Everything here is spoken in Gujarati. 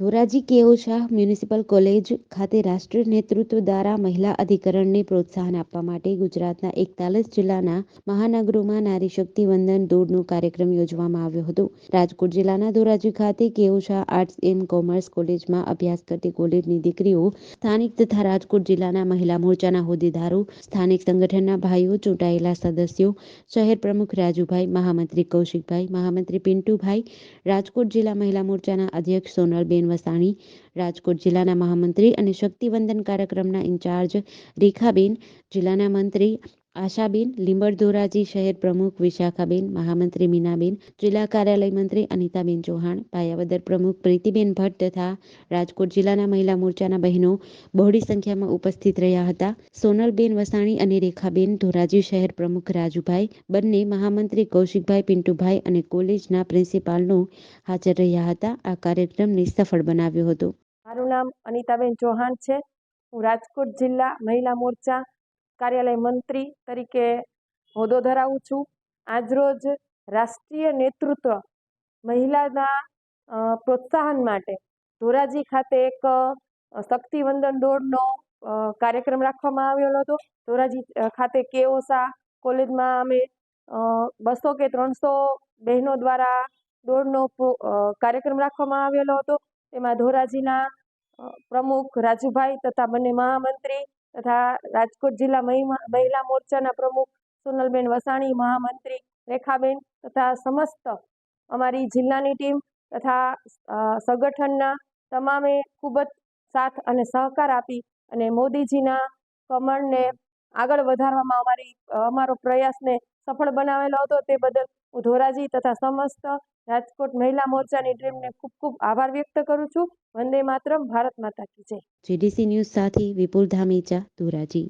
Dhoraji KO Shah municipal college ખાતે રાષ્ટ્રીય નેતૃત્વ દ્વારા મહિલા અધિકરણને પ્રોત્સાહન આપવા માટે ગુજરાતના એકતાલીસ જિલ્લાના મહાનગરોમાં નારી શક્તિ વંદન દોડનો કાર્યક્રમ યોજવામાં આવ્યો હતો. રાજકોટ જિલ્લાના ધોરાજી ખાતે KO Shah arts and commerce કોલેજમાં અભ્યાસ કરતી કોલેજની દીકરીઓ સ્થાનિક તથા રાજકોટ જિલ્લાના મહિલા મોરચાના હોદ્દેદારો, સ્થાનિક સંગઠનના ભાઈઓ, ચૂંટાયેલા સદસ્યો, શહેર પ્રમુખ રાજુભાઈ, મહામંત્રી કૌશિકભાઈ, મહામંત્રી પિન્ટુભાઈ, રાજકોટ જિલ્લા મહિલા મોરચાના અધ્યક્ષ સોનલબેન વસાણી રાજકોટ જિલ્લાના મહામંત્રી અને શક્તિવંદન કાર્યક્રમના ઇન્ચાર્જ રેખાબેન જિલ્લાના મંત્રી આશાબેન, લીંબડ ધોરાજી શહેર પ્રમુખ વિશાખાબેન, મહામંત્રી મીનાબેન, જિલ્લા કાર્યાલય મંત્રી અનિતાબેન ચૌહાણ, પાયાવદર પ્રમુખ પ્રીતિબેન ભટ્ટ તથા રાજકોટ જિલ્લાના મહિલા મોરચાના બહેનો બહોળી સંખ્યામાં ઉપસ્થિત રહ્યા હતા. સોનલબેન વસાણી અને રેખાબેન ધોરાજી શહેર પ્રમુખ રાજુભાઈ, બંને મહામંત્રી કૌશિકભાઈ પિન્ટુભાઈ અને કોલેજના પ્રિન્સિપાલનો હાજર રહ્યા હતા. આ કાર્યક્રમને સફળ બનાવ્યો હતો. મારું નામ અનિતાબેન ચૌહાણ છે. હું રાજકોટ જિલ્લા મહિલા મોરચા કાર્યાલય મંત્રી તરીકે હોદ્દો ધરાવું છું. આજરોજ રાષ્ટ્રીય નેતૃત્વ મહિલાના પ્રોત્સાહન માટે ધોરાજી ખાતે એક શક્તિવંદન દોડનો કાર્યક્રમ રાખવામાં આવેલો હતો. ધોરાજી ખાતે કેઓસા કોલેજમાં અમે બસો કે ત્રણસો બહેનો દ્વારા દોડનો કાર્યક્રમ રાખવામાં આવેલો હતો. તેમાં ધોરાજીના પ્રમુખ રાજુભાઈ તથા બંને મહામંત્રી તથા રાજકોટ જિલ્લા મહિલા મોરચાના પ્રમુખ સોનલબેન વસાણી, મહામંત્રી રેખાબેન તથા સમસ્ત અમારી જિલ્લાની ટીમ તથા સંગઠનના તમામે ખૂબ જ સાથ અને સહકાર આપી અને મોદીજીના કમળને આગળ વધારવામાં અમારી, અમારો પ્રયાસને સફળ બનાવેલો હતો તે બદલ હું ધોરાજી તથા સમસ્ત રાજકોટ મહિલા મોરચાની ટીમને ખૂબ ખૂબ આભાર વ્યક્ત કરું છું. વંદે માતરમ, ભારત માતા કી જય. જીડીસી ન્યૂઝ સાથે વિપુલ ધામેચા, ધોરાજી.